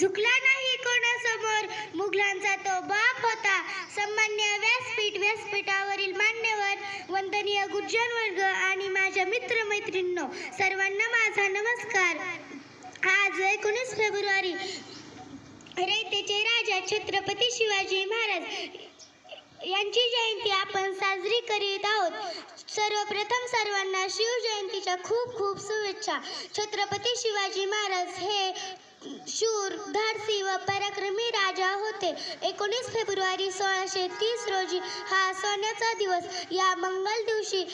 झुकला नाही कोणासमोर. मुघलांचा तो बाप होता. सन्मान्य व्यासपीठ व्यासपीठावरील मान्यवर वंदनीय गुरुजन वर्ग आणि माझ्या मित्रमैत्रिणींनो सर्वांना माझा नमस्कार. आज एकोणीस फेब्रुवारी रेतेचे राजा छत्रपती शिवाजी महाराज यांची जयंती आपण साजरी करीत आहोत. सर्वप्रथम सर्वांना शिवजयंतीच्या खूप खूप शुभेच्छा. छत्रपती शिवाजी महाराज हे शूर धाडसी व पराक्रमी राजा होते. एकोणीस फेब्रुवारी सोळाशे तीस रोजी हा सोन्याचा दिवस. या मंगल दिवशी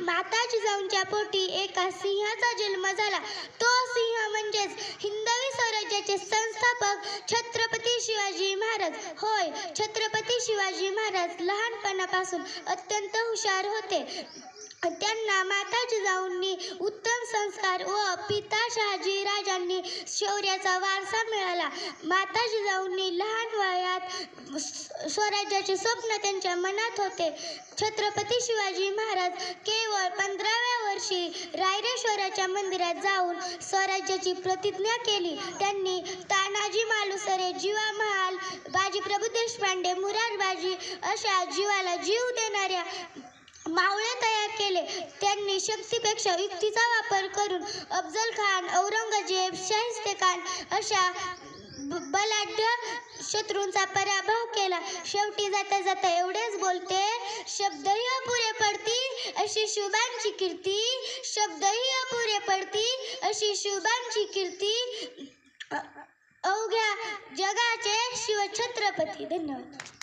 माता जिजाऊंच्या पोटी एका सिंहाचा जन्म झाला. तो सिंह म्हणजेच हिंदवी स्वराज्याचे संस्थापक छत्रपती शिवाजी महाराज. होय छत्रपती शिवाजी महाराज लहानपणापासून अत्यंत हुशार होते. त्यांना माता जिजाऊंनी उत्तम संस्कार व पिता शहाजी राजांनी शौर्याचा वारसा मिळाला. माता जिजाऊंनी लहान वयात स्वराज्याचे स्वप्न त्यांच्या मनात होते. छत्रपती शिवाजी महाराज केवळ पंधराव्या वर्षी रायरेश्वराच्या मंदिरात जाऊन स्वराज्याची प्रतिज्ञा केली. त्यांनी तानाजी मालुसरे जीवा महाल बाजी प्रभू देशपांडे मुरारबाजी अशा जीवाला जीव देणाऱ्या मावळे तयार केले. त्यांनी शक्तीपेक्षा युक्तीचा वापर करून अफजल खान औरंगजेब शाहिस्ते खान अशा ब- बलाढ्य शत्रूंचा पराभव केला. शेवटी जाता जाता एवढेच बोलते शब्दही अपुरे पडती अशी शुभांची कीर्ती शब्दही अपुरे पडती अशी शुभांची कीर्ती. अवघ्या जगाचे शिवछत्रपती. धन्यवाद.